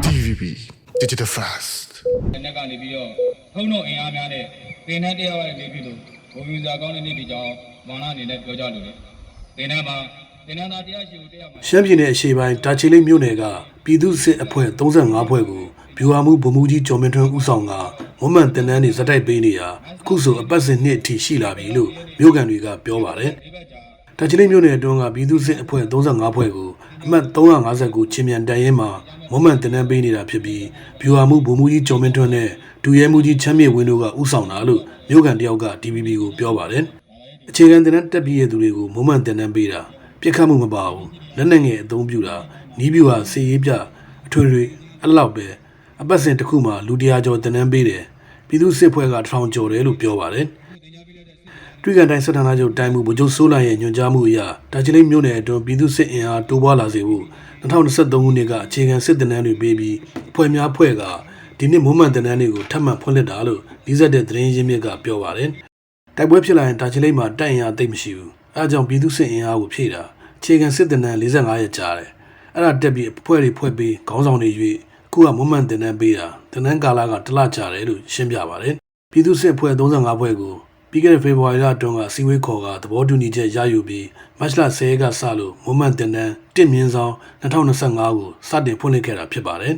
DVB Digital Fast တနက်ကနေပြီးတော့ထုံတော့အင်အားများတဲ့သင်တန်းတရားရတဲ့နေ့ဖြစ်လို့ဘုံမြူစာကောင်းတဲ့နေ့ဒီကြောင့်မောင်လာအနေနဲ့ပြောကြလို့လေသင်တန်းမှာသင်တန်းသားတရားရှိကိုတရားမှာရှမ်းပြည်နယ်အရှေ့ပိုင်းတာချီလိတ်မြို့နယ်ကပြည်သူ့စစ်အဖွဲ့35ဖွဲ့ကိုဗျူဟာမှုဗိုလ်မှူးကြီးကျော်မင်းထွန်းဦးဆောင်ကမွမ်းမံတင်တန်းတွေဇက်တိုက်ပေးနေရာအခုဆိုအပတ်စဉ်နှစ်အထိရှိလာပြီလို့မြို့ကန်တွေကပြောပါတယ်ဒီဘက်ကြာ။ တာချီလိတ်မြို့နယ်အတွင်းကပြည်သူ့စစ်အဖွဲ့35ဖွဲ့ကိုအမှတ်359ချင်းမြန်တန်ရင်မှာမွမ်းမံတင်တန်းပေးနေတာဖြစ်ပြီးဗျူဟာမှုဗိုလ်မှူးကြီးကျော်မင်းထွန်းနဲ့ဒူရဲမှုကြီးချမ်းမြေဝင်းတို့ကဦးဆောင်တာလို့မြို့ကန်တယောက်က DVB ကိုပြောပါတယ်။အခြေခံတင်တဲ့တက်ပြီးရသူတွေကိုမုံမှန်တင်တန်းပေးတာပြစ်ခတ်မှုမပါဘူးလက်နဲ့ငယ်အသုံးပြုတာနီးပြူဟာစေရေးပြအထွေထွေအဲ့လောက်ပဲအပတ်စဉ်တစ်ခုမှလူတရားကျော်တင်တန်းပေးတယ်ပြည်သူစစ်ဖွဲ့ကတစ်ထောင်ကျော်တယ်လို့ပြောပါတယ် တွေ့ကန်တိုင်းစစ်ဌာနချုပ်တိုင်းမှုဗိုလ်ချုပ်စိုးလိုင်ရဲ့ညွှန်ကြားမှုအရတာချီလိတ်မြို့နယ်အတွင်းပြည်သူစစ်အင်အားတိုးပွားလာစေဖို့2023ခုနှစ်ကအခြေခံစစ်တင်တန်းတွေပေးပြီးဖွဲ့များဖွဲ့ကဒီနှစ်မုံမှန်တင်တန်းတွေကိုထပ်မံဖွင့်လှစ်တာလို့ဒီဇက်တဲ့သတင်းရင်းမြစ်ကပြောပါတယ်တိုက်ပွဲဖြစ်လာရင်တာချီလိတ်မှာတိုက်ရင်အားသိပ်မရှိဘူးအဲအကြောင်းပြည်သူစစ်အင်အားကိုဖြည့်တာအခြေခံစစ်တပ်နန်း45ရက်ကြာတယ်အဲ့ဒါတက်ပြီးအဖွဲ့တွေဖွဲ့ပြီးခေါင်းဆောင်တွေ၍အခုကမွမ်းမံတင်တန်းပေးတာတင်တန်းကာလကတစ်လကြာတယ်လို့ရှင်းပြပါတယ်ပြည်သူစစ်အဖွဲ့35ဖွဲ့ကို ပြီးခဲ့တဲ့ဖေဖော်ဝါရီလအတွင်းကစီဝေးခေါ်ကသဘောတူညီချက်ရယူပြီးမတ်လ10ရက်ကစလို့မွမ်းမံတင်တန်း1မြင်းဆောင်2025ကိုစတင်ဖွင့်လှစ်ခဲ့တာဖြစ်ပါတယ်